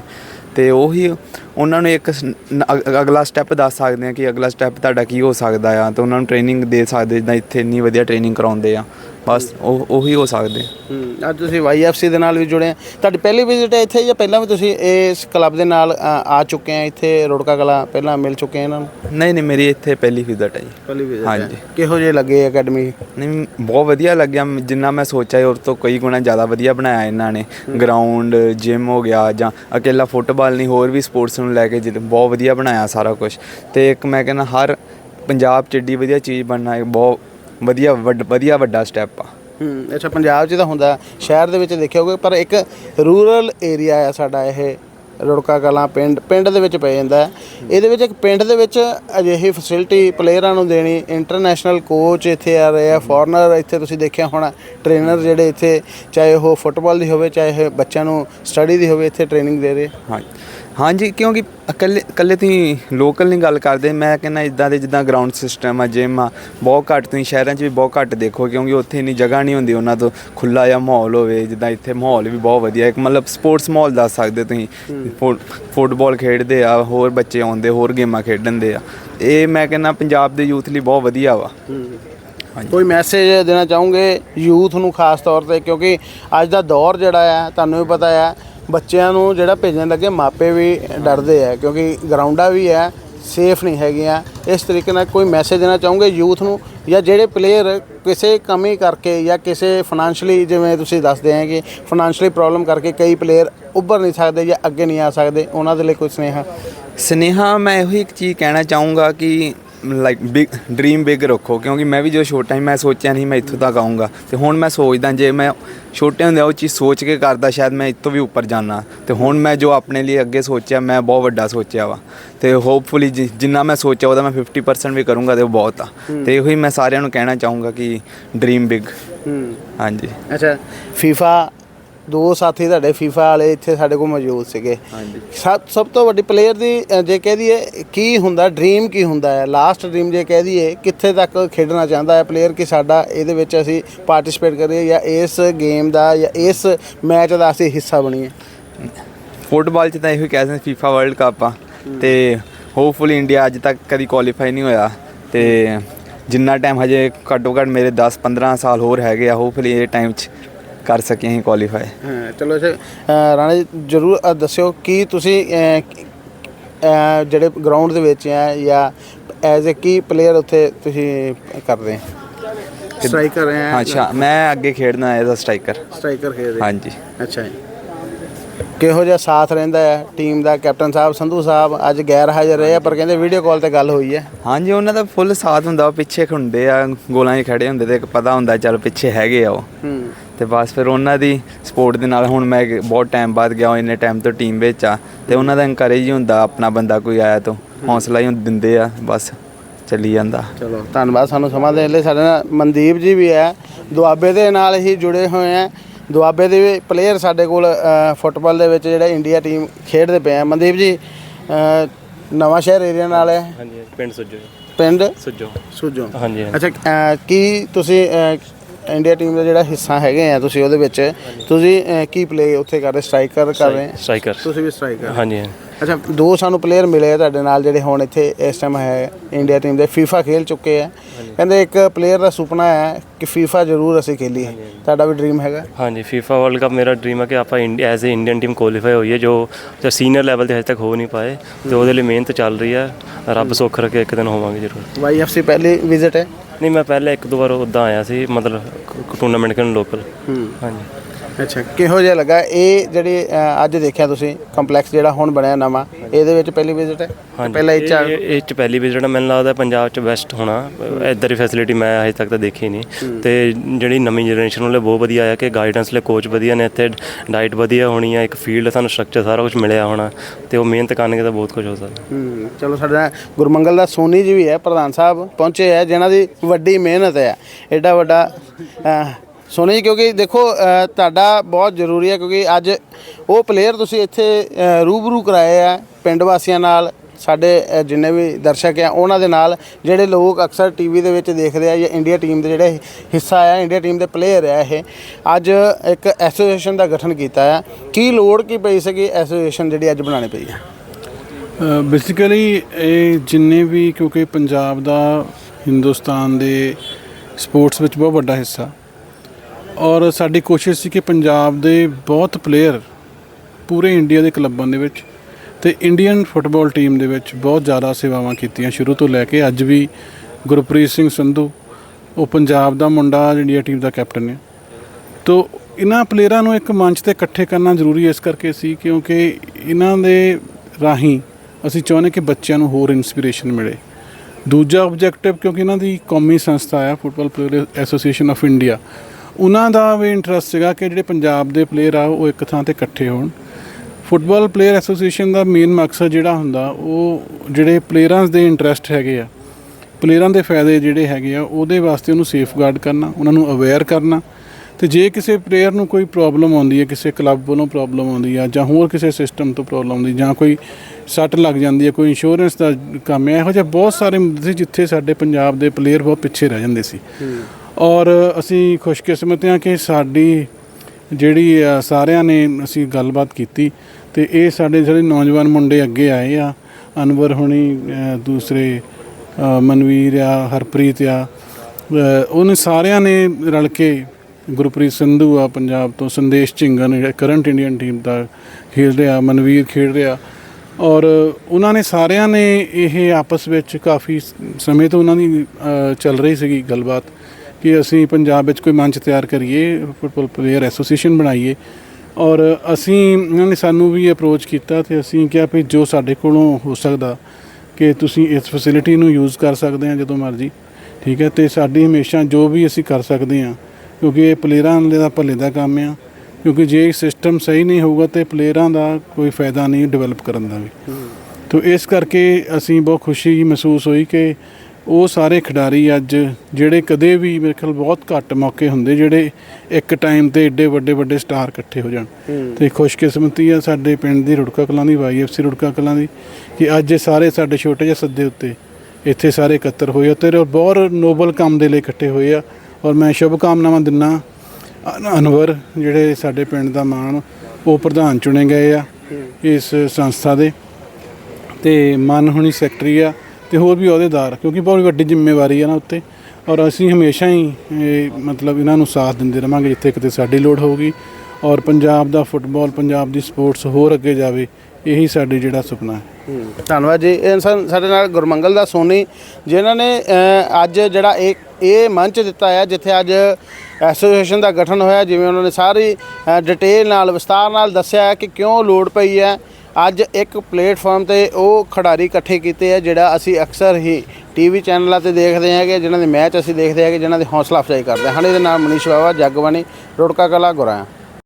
ਤੇ ਉਹੀ ਉਹਨਾਂ ਨੂੰ ਇੱਕ ਸ- ਨ- ਅਗ- ਅਗਲਾ ਸਟੈਪ ਦੱਸ ਸਕਦੇ ਆ ਕਿ ਅਗਲਾ ਸਟੈਪ ਤੁਹਾਡਾ ਕੀ ਹੋ ਸਕਦਾ ਆ ਤੇ ਉਹਨਾਂ ਨੂੰ ਟ੍ਰੇਨਿੰਗ ਦੇ ਸਕਦੇ ਜਿੱਦਾਂ ਇੱਥੇ ਇੰਨੀ ਵਧੀਆ ਟ੍ਰੇਨਿੰਗ ਕਰਾਉਂਦੇ ਆ। ਬਸ ਉਹ ਉਹੀ ਹੋ ਸਕਦੇ। ਹੂੰ ਅੱਜ ਤੁਸੀਂ ਵਾਈਐਫਸੀ ਦੇ ਨਾਲ ਵੀ ਜੁੜੇ ਆ। ਤੁਹਾਡੀ ਪਹਿਲੀ ਵਿਜ਼ਿਟ ਹੈ ਇੱਥੇ ਜਾਂ ਪਹਿਲਾਂ ਵੀ ਤੁਸੀਂ ਇਸ ਕਲੱਬ ਦੇ ਨਾਲ ਅ, ਆ ਚੁੱਕੇ ਆ ਇੱਥੇ ਰੋੜਕਾ ਕਲਾ? ਪਹਿਲਾਂ ਮਿਲ ਚੁੱਕੇ ਆ ਇਹਨਾਂ ਨੂੰ? ਨਹੀਂ ਨਹੀਂ ਮੇਰੀ ਇੱਥੇ ਪਹਿਲੀ ਵਿਜ਼ਿਟ ਹੈ ਜੀ। ਪਹਿਲੀ ਵਿਜ਼ਿਟ ਹਾਂਜੀ। ਕਿਹੋ ਜਿਹੇ ਲੱਗੇ ਅਕੈਡਮੀ ਨਹੀਂ ਬਹੁਤ ਵਧੀਆ ਲੱਗਿਆ। ਮ- ਜਿੰਨਾ ਮੈਂ ਸੋਚਿਆ ਉਸ ਤੋਂ ਕਈ ਗੁਣਾ ਜ਼ਿਆਦਾ ਵਧੀਆ ਬਣਾਇਆ ਇਹਨਾਂ ਨੇ। ਗਰਾਊਂਡ ਜਿਮ ਹੋ ਗਿਆ ਜਾਂ ਅਕੇਲਾ ਫੁੱਟਬਾਲ ਨਹੀਂ ਹੋਰ ਵੀ ਸਪੋਰਟਸ ਨੂੰ ਲੈ ਕੇ ਜਿੱਦ- ਬਹੁਤ ਵਧੀਆ ਬਣਾਇਆ ਸਾਰਾ ਕੁਝ ਤੇ ਇੱਕ ਮੈਂ ਕਹਿੰਦਾ ਹਰ ਪੰਜਾਬ 'ਚ ਏਡੀ ਵਧੀਆ ਚੀਜ਼ ਬਣਨਾ ਇੱਕ ਬਹੁਤ ਵਧੀਆ ਵੱਡ- ਵਧੀਆ ਵੱਡਾ ਸਟੈਪ ਆ। ਹੂੰ ਅੱਛਾ ਪੰਜਾਬ 'ਚ ਤਾਂ ਹੁੰਦਾ ਸ਼ਹਿਰ ਦੇ ਵਿੱਚ ਦੇਖਿਆ ਹੋਊਗਾ ਪਰ ਇੱਕ ਰੂਰਲ ਏਰੀਆ ਆ ਸਾਡਾ ਇਹ ਰੁੜਕਾ ਕਲਾਂ ਪਿੰਡ ਪਿੰਡ ਦੇ ਵਿੱਚ ਪੈ ਜਾਂਦਾ। ਹੈ ਇਹਦੇ ਵਿੱਚ ਇੱਕ ਪਿੰਡ ਦੇ ਵਿੱਚ ਅਜਿਹੀ ਫੈਸਿਲਿਟੀ ਪਲੇਅਰਾਂ ਨੂੰ ਦੇਣੀ ਇੰਟਰਨੈਸ਼ਨਲ ਕੋਚ ਇੱਥੇ ਆ ਰਹੇ ਆ ਫੋਰਨਰ ਇੱਥੇ ਤੁਸੀਂ ਦੇਖਿਆ ਹੋਣਾ ਟ੍ਰੇਨਰ ਜਿਹੜੇ ਇੱਥੇ ਚਾਹੇ ਉਹ ਫੁੱਟਬਾਲ ਦੀ ਹੋਵੇ ਚਾਹੇ ਇਹ ਬੱਚਿਆਂ ਨੂੰ ਸਟੱਡੀ ਦੀ ਹੋਵੇ ਇੱਥੇ ਟ੍ਰੇਨਿੰਗ ਦੇ ਰਹੇ। ਹਾਂ। ਹਾਂਜੀ ਕਿਉਂਕਿ ਇਕੱਲੇ ਇਕੱਲੇ ਤੁਸੀਂ ਲੋਕਲ ਨਹੀਂ ਗੱਲ ਕਰਦੇ ਮੈਂ ਕਹਿੰਦਾ ਇਦਾਂ ਦੇ ਜਿੱਦਾਂ ਗਰਾਊਂਡ ਸਿਸਟਮ ਆ ਜਿਮ ਆ ਬਹੁਤ ਘੱਟ ਤੁਸੀਂ ਸ਼ਹਿਰਾਂ 'ਚ ਵੀ ਬਹੁਤ ਘੱਟ ਦੇਖੋ ਕਿਉਂਕਿ ਉੱਥੇ ਇੰਨੀ ਜਗ੍ਹਾ ਨਹੀਂ ਹੁੰਦੀ ਉਹਨਾਂ ਤੋਂ ਖੁੱਲਾ ਜਿਹਾ ਮਾਹੌਲ ਹੋਵੇ ਜਿੱਦਾਂ ਇੱਥੇ ਮਾਹੌਲ ਵੀ ਬਹੁਤ ਵਧੀਆ ਇੱਕ ਮਤਲਬ ਸਪੋਰਟਸ ਮਾਹੌਲ ਦੱਸ ਸਕਦੇ ਤੁਸੀਂ ਫੁੱਟ- ਫੁੱਟਬਾਲ ਖੇਡਦੇ ਆ ਹੋਰ ਬੱਚੇ ਆਉਂਦੇ ਹੋਰ ਗੇਮਾਂ ਖੇਡਣ ਦੇ ਆ। ਇਹ ਮੈਂ ਕਹਿੰਦਾ ਪੰਜਾਬ ਦੇ ਯੂਥ ਲਈ ਬਹੁਤ ਵਧੀਆ ਵਾ। ਕੋਈ ਮੈਸੇਜ ਦੇਣਾ ਚਾਹੋਗੇ ਯੂਥ ਨੂੰ ਖਾਸ ਤੌਰ ਤੇ? ਕਿਉਂਕਿ ਅੱਜ ਦਾ ਦੌਰ ਜਿਹੜਾ ਹੈ ਤੁਹਾਨੂੰ ਵੀ ਪਤਾ ਹੈ ਬੱਚਿਆਂ ਨੂੰ ਜਿਹੜਾ ਭੇਜਣ ਲੱਗੇ ਮਾਪੇ ਵੀ ਡਰਦੇ ਆ, ਕਿਉਂਕਿ ਗਰਾਊਂਡਾਂ ਵੀ ਹੈ ਸੇਫ ਨਹੀਂ ਹੈਗੀਆਂ। ਇਸ ਤਰੀਕੇ ਨਾਲ ਕੋਈ ਮੈਸੇਜ ਦੇਣਾ ਚਾਹੋਗੇ ਯੂਥ ਨੂੰ ਜਾਂ ਜਿਹੜੇ ਪਲੇਅਰ ਕਿਸੇ ਕਮੀ ਕਰਕੇ ਜਾਂ ਕਿਸੇ ਫਾਈਨੈਂਸ਼ਲੀ ਜਿਵੇਂ ਤੁਸੀਂ ਦੱਸਦੇ ਆ ਕਿ ਫਾਈਨੈਂਸ਼ਲੀ ਪ੍ਰੋਬਲਮ ਕਰਕੇ ਕਈ ਪਲੇਅਰ ਉੱਭਰ ਨਹੀਂ ਸਕਦੇ ਜਾਂ ਅੱਗੇ ਨਹੀਂ ਆ ਸਕਦੇ, ਉਹਨਾਂ ਦੇ ਲਈ ਕੋਈ ਸੁਨੇਹਾ? ਸਨੇਹਾ, ਮੈਂ ਇਹੋ ਇੱਕ ਚੀਜ਼ ਕਹਿਣਾ ਚਾਹੂੰਗਾ ਕਿ ਲਾਈਕ ਬਿਗ ਡ੍ਰੀਮ ਬਿਗ ਰੱਖੋ ਕਿਉਂਕਿ ਮੈਂ ਵੀ ਜੋ ਛੋਟਾ ਸੀ ਮੈਂ ਸੋਚਿਆ ਨਹੀਂ ਮੈਂ ਇੱਥੋਂ ਤੱਕ ਆਉਂਗਾ ਤੇ ਹੁਣ ਮੈਂ ਸੋਚਦਾ ਜੇ ਮੈਂ ਛੋਟੇ ਹੁੰਦੇ ਉਹ ਚੀਜ਼ ਸੋਚ ਕੇ ਕਰਦਾ ਸ਼ਾਇਦ ਮੈਂ ਇੱਥੋਂ ਵੀ ਉੱਪਰ ਜਾਣਾ। ਤੇ ਹੁਣ ਮੈਂ ਜੋ ਆਪਣੇ ਲਈ ਅੱਗੇ ਸੋਚਿਆ ਮੈਂ ਬਹੁਤ ਵੱਡਾ ਸੋਚਿਆ ਵਾ। ਤੇ ਹੋਪਫੁਲੀ ਜਿੰਨਾ ਮੈਂ ਸੋਚਿਆ ਉਹਦਾ ਮੈਂ 50% ਵੀ ਕਰੂੰਗਾ ਤੇ ਉਹ ਬਹੁਤ ਆ। ਤੇ ਇਹੋ ਹੀ ਮੈਂ ਸਾਰਿਆਂ ਨੂੰ ਕਹਿਣਾ ਚਾਹੂੰਗਾ ਕਿ ਡ੍ਰੀਮ ਬਿਗ ਹਾਂਜੀ। ਅੱਛਾ ਫੀਫਾ ਦੋ ਸਾਥੀ ਤੁਹਾਡੇ ਫੀਫਾ ਵਾਲੇ ਇੱਥੇ ਸਾਡੇ ਕੋਲ ਮੌਜੂਦ ਸੀਗੇ। ਹਾਂਜੀ। ਸਭ ਸਭ ਤੋਂ ਵੱਡੀ ਪਲੇਅਰ ਦੀ ਅ, ਜੇ ਕਹਿ ਦਈਏ ਕੀ ਹੁੰਦਾ ਡ੍ਰੀਮ ਕੀ ਹੁੰਦਾ ਹੈ? ਲਾਸਟ ਡ੍ਰੀਮ ਜੇ ਕਹਿ ਦਈਏ ਕਿੱਥੇ ਤੱਕ ਖੇਡਣਾ ਚਾਹੁੰਦਾ ਹੈ ਪਲੇਅਰ ਕਿ ਸਾਡਾ ਇਹਦੇ ਵਿੱਚ ਅਸੀਂ ਪਾਰਟਿਸਿਪੇਟ ਕਰੀਏ ਜਾਂ ਇਸ ਗੇਮ ਦਾ ਜਾਂ ਇਸ ਮੈਚ ਦਾ ਅਸੀਂ ਹਿੱਸਾ ਬਣੀਏ? ਫੁੱਟਬਾਲ 'ਚ ਤਾਂ ਇਹੋ ਹੀ ਕਹਿ ਸਕਦੇ ਫੀਫਾ ਵਰਲਡ ਕੱਪ ਆ। ਤੇ ਹੋਪਫੁਲੀ ਇੰਡੀਆ ਅੱਜ ਤੱਕ ਕਦੀ ਕੁਆਲੀਫਾਈ ਨਹੀਂ ਹੋਇਆ। ਤੇ ਜਿੰਨਾ ਟਾਈਮ ਹਜੇ ਘੱਟੋ ਘੱਟ ਮੇਰੇ 10 15 ਸਾਲ ਹੋਰ ਹੈਗੇ ਆ ਹੋਪਫੁਲੀ ਇਹ ਟਾਈਮ 'ਚ ਕਰ ਸਕੇ ਅਸੀਂ ਕੁਆਲੀਫਾਈ ਹਾਂ ਚਲੋ ਅੱਛਾ ਅ, ਰਾਣਾ ਜੀ ਜਰੂਰ ਦੱਸਿਓ ਕੀ ਤੁਸੀਂ ਜਿਹੜੇ ਗਰਾਊਂਡ ਦੇ ਵਿੱਚ ਆ ਜਾਂ ਐਜ਼ ਅ ਕੀ ਪਲੇਅਰ ਉੱਥੇ ਤੁਸੀਂ ਕਰਦੇ ਸਟ੍ਰਾਈਕਰ ਹੈ। ਹਾਂ ਅੱਛਾ ਮੈਂ ਅੱਗੇ ਖੇਡਣਾ ਐਜ਼ ਅ ਸਟ੍ਰਾਈਕਰ ਸਟ੍ਰਾਈਕਰ ਖੇਡਦੇ ਹਾਂਜੀ। ਅੱਛਾ ਜੀ। ਕਿਹੋ ਜਿਹਾ ਸਾਥ ਰਹਿੰਦਾ ਹੈ ਟੀਮ ਦਾ? ਕੈਪਟਨ ਸਾਹਿਬ ਸੰਧੂ ਸਾਹਿਬ ਅੱਜ ਗੈਰ ਹਾਜ਼ਰ ਰਹੇ ਆ ਪਰ ਕਹਿੰਦੇ ਵੀਡੀਓ ਕਾਲ ਤੇ ਗੱਲ ਹੋਈ ਹੈ। ਹਾਂਜੀ ਉਹਨਾਂ ਦਾ ਫੁੱਲ ਸਾਥ ਹੁੰਦਾ ਉਹ ਪਿੱਛੇ ਖੁੰਦੇ ਆ ਗੋਲਾਂ 'ਚ ਖੜੇ ਹੁੰਦੇ ਤੇ ਇੱਕ ਪਤਾ ਹੁੰਦਾ ਚੱਲ ਪਿੱਛੇ ਹੈਗੇ ਆ ਉਹ। ਹੂੰ। ਤੇ ਬਸ ਫਿਰ ਉਹਨਾਂ ਦੀ ਸਪੋਰਟ ਦੇ ਨਾਲ ਹੁਣ ਮੈਂ ਬਹੁਤ ਟਾਈਮ ਬਾਅਦ ਗਿਆ ਇੰਨੇ ਟਾਈਮ ਤੋਂ ਟੀਮ ਵਿੱਚ ਆ। ਤੇ ਉਹਨਾਂ ਦਾ ਇਨਕਰੇਜ ਹੀ ਹੁੰਦਾ ਆਪਣਾ ਬੰਦਾ ਕੋਈ ਆਇਆ ਤੋਂ ਹੌਸਲਾ ਹੀ ਦਿੰਦੇ ਆ ਬਸ ਚੱਲੀ ਜਾਂਦਾ। ਚਲੋ ਧੰਨਵਾਦ ਸਾਨੂੰ ਸਮਾਂ ਦੇਣ ਲਈ। ਸਾਡੇ ਨਾਲ ਮਨਦੀਪ ਜੀ ਵੀ ਹੈ ਦੁਆਬੇ ਦੇ ਨਾਲ ਹੀ ਜੁੜੇ ਹੋਏ ਆ। ਦੁਆਬੇ ਦੇ ਵੀ ਪਲੇਅਰ ਸਾਡੇ ਕੋਲ ਫੁੱਟਬਾਲ ਦੇ ਵਿੱਚ ਜਿਹੜਾ ਇੰਡੀਆ ਟੀਮ ਖੇਡਦੇ ਪਏ ਆ। ਮਨਦੀਪ ਜੀ ਨਵਾਂ ਸ਼ਹਿਰ ਏਰੀਆ ਨਾਲ ਹੈ। ਹਾਂਜੀ ਪਿੰਡ ਸੁੱਜੋ ਪਿੰਡ? ਸੁੱਜੋ। ਸੁਜੋ। ਹਾਂਜੀ ਅੱਛਾ ਕੀ ਤੁਸੀਂ ਇੰਡੀਆ ਟੀਮ ਦਾ ਜਿਹੜਾ ਹਿੱਸਾ ਹੈਗੇ ਆ ਤੁਸੀਂ ਉਹਦੇ ਵਿੱਚ ਤੁਸੀਂ ਕੀ ਪਲੇ ਉੱਥੇ ਕਰ ਰਹੇ? ਸਟ੍ਰਾਈਕਰ ਕਰ ਰਹੇ? ਸਟ੍ਰਾਈਕਰ ਤੁਸੀਂ ਵੀ ਸਟ੍ਰਾਈਕਰ ਹਾਂਜੀ ਅੱਛਾ ਦੋ ਸਾਨੂੰ ਪਲੇਅਰ ਮਿਲੇ ਆ ਤੁਹਾਡੇ ਨਾਲ ਜਿਹੜੇ ਹੁਣ ਇੱਥੇ ਇਸ ਟਾਈਮ ਹੈ ਇੰਡੀਆ ਟੀਮ ਦੇ ਫੀਫਾ ਖੇਲ ਚੁੱਕੇ ਆ। ਕਹਿੰਦੇ ਇੱਕ ਪਲੇਅਰ ਦਾ ਸੁਪਨਾ ਹੈ ਕਿ ਫੀਫਾ ਜ਼ਰੂਰ ਅਸੀਂ ਖੇਲੀਏ। ਤੁਹਾਡਾ ਵੀ ਡ੍ਰੀਮ ਹੈਗਾ? ਹਾਂਜੀ ਫੀਫਾ ਵਰਲਡ ਕੱਪ ਮੇਰਾ ਡ੍ਰੀਮ ਹੈ ਕਿ ਆਪਾਂ as a Indian team qualify ਹੋਈਏ ਜੋ ਜੋ ਸੀਨੀਅਰ ਲੈਵਲ ਤੇ ਹਜੇ ਤੱਕ ਹੋ ਨਹੀਂ ਪਾਏ ਤੇ ਉਹਦੇ ਲਈ ਮਿਹਨਤ ਚੱਲ ਰਹੀ ਹੈ ਰੱਬ ਸੁੱਖ ਰੱਖੇ ਇੱਕ ਦਿਨ ਹੋਵਾਂਗੇ ਜ਼ਰੂਰ। ਵਾਈਐਫਸੀ ਪਹਿਲੀ ਵਿਜ਼ਿਟ ਹੈ? ਨਹੀਂ ਮੈਂ ਪਹਿਲੇ ਇੱਕ ਦੋ ਵਾਰ ਉਦਾਂ ਆਇਆ ਸੀ ਮਤਲਬ ਟੂਰਨਾਮੈਂਟ ਕਰਨ ਲੋਕਲ ਹਾਂਜੀ। ਅੱਛਾ। ਕਿਹੋ ਜਿਹਾ ਲੱਗਾ? ਇਹ ਜਿਹੜੀ ਅ, ਅੱਜ ਦੇਖਿਆ ਤੁਸੀਂ ਕੰਪਲੈਕਸ ਜਿਹੜਾ ਹੁਣ ਬਣਿਆ ਨਵਾਂ ਇਹਦੇ ਵਿੱਚ ਪਹਿਲੀ ਵਿਜ਼ਿਟ ਹੈ? ਪਹਿਲਾਂ ਇਹ ਚ ਆ- ਇਹ ਇਹ ਚ ਪਹਿਲੀ ਵਿਜ਼ਿਟ ਮੈਨੂੰ ਲੱਗਦਾ ਪੰਜਾਬ ਚ ਬੈਸਟ ਹੋਣਾ। ਇਧਰ ਦੀ ਫੈਸਿਲਿਟੀ ਮੈਂ ਹਜੇ ਤੱਕ ਤਾਂ ਦੇਖੀ ਨਹੀਂ। ਤੇ ਜਿਹੜੀ ਨਵੀਂ ਜਨਰੇਸ਼ਨ ਵਾਲੇ ਬਹੁਤ ਵਧੀਆ ਆ ਕਿ ਗਾਈਡੈਂਸ ਲਈ ਕੋਚ ਵਧੀਆ ਨੇ ਇੱਥੇ ਡਾਈਟ ਵਧੀਆ ਹੋਣੀ ਆ ਇੱਕ ਫੀਲਡ ਸਾਨੂੰ ਸਟਰਕਚਰ ਸਾਰਾ ਕੁਝ ਮਿਲਿਆ ਹੋਣਾ ਤੇ ਉਹ ਮਿਹਨਤ ਕਰਨਗੇ ਤਾਂ ਬਹੁਤ ਕੁਝ ਹੋ ਸਕਦਾ। ਹੂੰ ਚਲੋ ਸਾਡਾ ਗੁਰਮੰਗਲ ਦਾ ਸੋਨੀ ਜੀ ਵੀ ਹੈ ਪ੍ਰਧਾਨ ਸਾਹਿਬ ਪਹੁੰਚੇ ਹੈ ਜਿਨ੍ਹਾਂ ਦੀ ਵੱਡੀ ਮਿਹਨਤ ਹੈ। ਐਡਾ ਵੱਡਾ ਸੋਨੀ ਜੀ ਕਿਉਂਕਿ ਦੇਖੋ ਅ, ਤੁਹਾਡਾ ਬਹੁਤ ਜ਼ਰੂਰੀ ਹੈ ਕਿਉਂਕਿ ਅੱਜ ਉਹ ਪਲੇਅਰ ਤੁਸੀਂ ਇੱਥੇ ਅ, ਰੂਬਰੂ ਕਰਾਏ ਆ ਪਿੰਡ ਵਾਸੀਆਂ ਨਾਲ ਸਾਡੇ ਅ, ਜਿੰਨੇ ਵੀ ਦਰਸ਼ਕ ਆ ਉਹਨਾਂ ਦੇ ਨਾਲ ਜਿਹੜੇ ਲੋਕ ਅਕਸਰ ਟੀਵੀ ਦੇ ਵਿੱਚ ਦੇਖਦੇ ਆ ਜਾਂ ਇੰਡੀਆ ਟੀਮ ਦੇ ਜਿਹੜੇ ਹਿੱਸਾ ਆ ਇੰਡੀਆ ਟੀਮ ਦੇ ਪਲੇਅਰ ਆ ਇਹ ਅੱਜ ਇੱਕ ਐਸੋਸੀਏਸ਼ਨ ਦਾ ਗਠਨ ਕੀਤਾ ਆ। ਕੀ ਲੋੜ ਕੀ ਪਈ ਸੀਗੀ ਐਸੋਸੀਏਸ਼ਨ ਜਿਹੜੀ ਅੱਜ ਬਣਾਉਣੀ ਪਈ ਆ? ਬੇਸਿਕਲੀ ਇਹ ਜਿੰਨੇ ਵੀ ਕਿਉਂਕਿ ਪੰਜਾਬ ਦਾ ਹਿੰਦੁਸਤਾਨ ਦੇ ਸਪੋਰਟਸ ਵਿੱਚ ਬਹੁਤ ਵੱਡਾ ਹਿੱਸਾ। ਔਰ ਸਾਡੀ ਕੋਸ਼ਿਸ਼ ਸੀ ਕਿ ਪੰਜਾਬ ਦੇ ਬਹੁਤ ਪਲੇਅਰ ਪੂਰੇ ਇੰਡੀਆ ਦੇ ਕਲੱਬਾਂ ਦੇ ਵਿੱਚ ਤੇ ਇੰਡੀਅਨ ਫੁੱਟਬਾਲ ਟੀਮ ਦੇ ਵਿੱਚ ਬਹੁਤ ਜ਼ਿਆਦਾ ਸੇਵਾਵਾਂ ਕੀਤੀਆਂ ਸ਼ੁਰੂ ਤੋਂ ਲੈ ਕੇ ਅੱਜ ਵੀ ਗੁਰਪ੍ਰੀਤ ਸਿੰਘ ਸੰਧੂ, ਉਹ ਪੰਜਾਬ ਦਾ ਮੁੰਡਾ ਇੰਡੀਆ ਟੀਮ ਦਾ ਕੈਪਟਨ ਹੈ ਤੋ ਇਹਨਾਂ ਪਲੇਅਰਾਂ ਨੂੰ ਇੱਕ ਮੰਚ ਤੇ ਇਕੱਠੇ ਕਰਨਾ ਜ਼ਰੂਰੀ ਇਸ ਕਰਕੇ ਸੀ ਕਿਉਂਕਿ ਇਹਨਾਂ ਦੇ ਰਾਹੀਂ ਅਸੀਂ ਚਾਹੁੰਦੇ ਕਿ ਬੱਚਿਆਂ ਨੂੰ ਹੋਰ ਇਨਸਪੀਰੇਸ਼ਨ ਮਿਲੇ। ਦੂਜਾ ਆਬਜੈਕਟਿਵ ਕਿਉਂਕਿ ਇਹਨਾਂ ਦੀ ਕੌਮੀ ਸੰਸਥਾ ਹੈ football player association of India ਉਹਨਾਂ ਦਾ ਵੀ ਇੰਟਰਸਟ ਸੀਗਾ ਕਿ ਜਿਹੜੇ ਪੰਜਾਬ ਦੇ ਪਲੇਅਰ ਆ, ਉਹ ਇੱਕ ਥਾਂ ਤੇ ਇਕੱਠੇ ਹੋਣ। ਫੁੱਟਬਾਲ ਪਲੇਅਰ ਐਸੋਸੀਏਸ਼ਨ ਦਾ ਮੇਨ ਮਕਸਦ ਜਿਹੜਾ ਹੁੰਦਾ, ਉਹ ਜਿਹੜੇ ਪਲੇਅਰਾਂ ਦੇ ਇੰਟਰਸਟ ਹੈਗੇ ਆ ਪਲੇਅਰਾਂ ਦੇ ਫਾਇਦੇ ਜਿਹੜੇ ਹੈਗੇ ਆ, ਉਹਦੇ ਵਾਸਤੇ ਉਹਨੂੰ ਸੇਫਗਾਰਡ ਕਰਨਾ, ਉਹਨਾਂ ਨੂੰ ਅਵੇਅਰ ਕਰਨਾ। ਤੇ ਜੇ ਕਿਸੇ ਪਲੇਅਰ ਨੂੰ ਕੋਈ ਪ੍ਰੋਬਲਮ ਆਉਂਦੀ ਹੈ, ਕਿਸੇ ਕਲੱਬ ਵੱਲੋਂ ਪ੍ਰੋਬਲਮ ਆਉਂਦੀ ਆ, ਜਾਂ ਹੋਰ ਕਿਸੇ ਸਿਸਟਮ ਤੋਂ ਪ੍ਰੋਬਲਮ ਆਉਂਦੀ, ਜਾਂ ਕੋਈ ਸੱਟ ਲੱਗ ਜਾਂਦੀ ਹੈ, ਕੋਈ ਇੰਸ਼ੋਰੈਂਸ ਦਾ ਕੰਮ ਹੈ, ਇਹੋ ਜਿਹਾ ਬਹੁਤ ਸਾਰੇ ਮੁੱਦੇ ਸੀ ਜਿੱਥੇ ਸਾਡੇ ਪੰਜਾਬ ਦੇ ਪਲੇਅਰ ਬਹੁਤ ਪਿੱਛੇ ਰਹਿ ਜਾਂਦੇ ਸੀ। ਔਰ ਅਸੀਂ ਖੁਸ਼ਕਿਸਮਤ ਹਾਂ ਕਿ ਸਾਡੀ ਜਿਹੜੀ ਅ, ਸਾਰਿਆਂ ਨੇ ਅਸੀਂ ਗੱਲਬਾਤ ਕੀਤੀ ਤੇ ਇਹ ਸਾਡੇ ਜਿਹੜੇ ਨੌਜਵਾਨ ਮੁੰਡੇ ਅੱਗੇ ਆਏ ਆ ਅਨਵਰ ਹੁਣੀ ਦੂਸਰੇ ਮਨਵੀਰ ਆ ਹਰਪ੍ਰੀਤ ਆ ਉਹਨੇ ਸਾਰਿਆਂ ਨੇ ਰਲ ਕੇ ਗੁਰਪ੍ਰੀਤ ਸੰਧੂ ਆ ਪੰਜਾਬ ਤੋਂ ਸੰਦੇਸ਼ ਝਿੰਗਨ ਜਿਹੜਾ ਕਰੰਟ ਇੰਡੀਅਨ ਟੀਮ ਦਾ ਖੇਡ ਰਿਹਾ ਮਨਵੀਰ ਖੇਡ ਰਿਹਾ ਔਰ ਉਹਨਾਂ ਨੇ ਸਾਰਿਆਂ ਨੇ ਇਹ ਆਪਸ ਵਿੱਚ ਕਾਫੀ ਸਮੇਂ ਤੋਂ ਉਹਨਾਂ ਦੀ ਚੱਲ ਰਹੀ ਸੀਗੀ ਗੱਲਬਾਤ ਕਿ ਅਸੀਂ ਪੰਜਾਬ ਵਿੱਚ ਕੋਈ ਮੰਚ ਤਿਆਰ ਕਰੀਏ ਫੁੱਟਬਾਲ ਪਲੇਅਰ ਐਸੋਸੀਏਸ਼ਨ ਬਣਾਈਏ। ਔਰ ਅਸੀਂ ਉਹਨਾਂ ਨੇ ਸਾਨੂੰ ਵੀ ਅਪਰੋਚ ਕੀਤਾ ਤੇ ਅਸੀਂ ਕਿਹਾ ਵੀ ਜੋ ਸਾਡੇ ਕੋਲੋਂ ਹੋ ਸਕਦਾ ਕਿ ਤੁਸੀਂ ਇਸ ਫੈਸਿਲਿਟੀ ਨੂੰ ਯੂਜ਼ ਕਰ ਸਕਦੇ ਆ ਜਦੋਂ ਮਰਜ਼ੀ ਠੀਕ ਹੈ? ਤੇ ਸਾਡੀ ਹਮੇਸ਼ਾ ਜੋ ਵੀ ਅਸੀਂ ਕਰ ਸਕਦੇ ਆ ਕਿਉਂਕਿ ਇਹ ਪਲੇਅਰਾਂ ਦੇ ਦਾ ਭਲੇ ਦਾ ਕੰਮ ਆ ਕਿਉਂਕਿ ਜੇ ਸਿਸਟਮ ਸਹੀ ਨਹੀਂ ਹੋਊਗਾ ਤੇ ਪਲੇਅਰਾਂ ਦਾ ਕੋਈ ਫਾਇਦਾ ਨਹੀਂ ਡਿਵੈਲਪ ਕਰਨ ਦਾ ਵੀ। ਤੋ ਇਸ ਕਰਕੇ ਅਸੀਂ ਬਹੁਤ ਖੁਸ਼ੀ ਮਹਿਸੂਸ ਹੋਈ ਕਿ ਉਹ ਸਾਰੇ ਖਿਡਾਰੀ ਅੱਜ ਜਿਹੜੇ ਕਦੇ ਵੀ ਮੇਰੇ ਖਿਆਲ ਬਹੁਤ ਘੱਟ ਮੌਕੇ ਹੁੰਦੇ ਜਿਹੜੇ ਇੱਕ ਟਾਈਮ ਤੇ ਏਡੇ ਵੱਡੇ ਵੱਡੇ ਸਟਾਰ ਇਕੱਠੇ ਹੋ ਜਾਣ। ਤੇ ਖੁਸ਼ਕਿਸਮਤੀ ਆ ਸਾਡੇ ਪਿੰਡ ਦੀ ਰੁੜਕਾ ਕਲਾਂ ਦੀ ਵਾਈਐਫਸੀ ਰੁੜਕਾ ਕਲਾਂ ਦੀ ਕਿ ਅੱਜ ਇਹ ਸਾਰੇ ਸਾਡੇ ਛੋਟੇ ਜਿਹੇ ਸੱਦੇ ਉੱਤੇ ਇੱਥੇ ਸਾਰੇ ਇਕੱਤਰ ਹੋਏ ਆ ਤੇ ਬਹੁਤ ਨੋਬਲ ਕੰਮ ਦੇ ਲਈ ਇਕੱਠੇ ਹੋਏ ਆ। ਔਰ ਮੈਂ ਸ਼ੁਭ ਕਾਮਨਾਵਾਂ ਦਿੰਨਾ ਅਨ- ਅਨਵਰ ਜਿਹੜੇ ਸਾਡੇ ਪਿੰਡ ਦਾ ਮਾਣ ਉਹ ਪ੍ਰਧਾਨ ਚੁਣੇ ਗਏ ਆ ਇਸ ਸੰਸਥਾ ਦੇ। ਤੇ ਮਨ ਹੁਣੀ ਸੈਕਟਰੀ ਆ। ਤੇ ਹੋਰ ਵੀ ਅਹੁਦੇਦਾਰ, ਕਿਉਂਕਿ ਬਹੁਤ ਵੱਡੀ ਜ਼ਿੰਮੇਵਾਰੀ ਹੈ ਨਾ ਉੱਤੇ। ਔਰ ਅਸੀਂ ਹਮੇਸ਼ਾ ਹੀ, ਇਹ ਮਤਲਬ ਇਹਨਾਂ ਨੂੰ ਸਾਥ ਦਿੰਦੇ ਰਵਾਂਗੇ ਜਿੱਥੇ ਕਿਤੇ ਸਾਡੀ ਲੋੜ ਹੋਊਗੀ। ਔਰ ਪੰਜਾਬ ਦਾ ਫੁੱਟਬਾਲ, ਪੰਜਾਬ ਦੀ ਸਪੋਰਟਸ ਹੋਰ ਅੱਗੇ ਜਾਵੇ, ਇਹੀ ਸਾਡੀ ਜਿਹੜਾ ਸੁਪਨਾ ਹੈ। ਧੰਨਵਾਦ ਜੀ। ਇਹ ਸਨ ਸਾਡੇ ਨਾਲ ਗੁਰਮੰਗਲ ਦਾ ਸੋਨੀ, ਜਿਨ੍ਹਾਂ ਨੇ ਅੱਜ ਜਿਹੜਾ ਇਹ ਇਹ ਮੰਚ ਦਿੱਤਾ ਹੈ ਜਿੱਥੇ ਅੱਜ ਐਸੋਸੀਏਸ਼ਨ ਦਾ ਗਠਨ ਹੋਇਆ, ਜਿਵੇਂ ਉਹਨਾਂ ਨੇ ਸਾਰੀ ਡਿਟੇਲ ਨਾਲ ਵਿਸਤਾਰ ਨਾਲ ਦੱਸਿਆ ਕਿ ਕਿਉਂ ਲੋੜ ਪਈ ਹੈ ਅੱਜ ਇੱਕ ਪਲੇਟਫਾਰਮ ਤੇ ਉਹ ਖਿਡਾਰੀ ਇਕੱਠੇ ਕੀਤੇ ਆ, ਜਿਹੜਾ ਅਸੀਂ ਅਕਸਰ ਹੀ ਟੀਵੀ ਚੈਨਲਾਂ ਤੇ ਦੇਖਦੇ ਹੈਗੇ, ਜਿਨ੍ਹਾਂ ਦੇ ਮੈਚ ਅਸੀਂ ਦੇਖਦੇ ਹੈਗੇ, ਜਿਨ੍ਹਾਂ ਦੀ ਹੌਸਲਾ ਅਫਜ਼ਾਈ ਕਰਦੇ ਹਨ ਇਹਦੇ ਨਾਲ ਮਨੀਸ਼ ਬਾਵਾ, ਜਗਬਾਣੀ, ਰੋੜਕਾ ਕਲਾ ਗੁਰਾਂ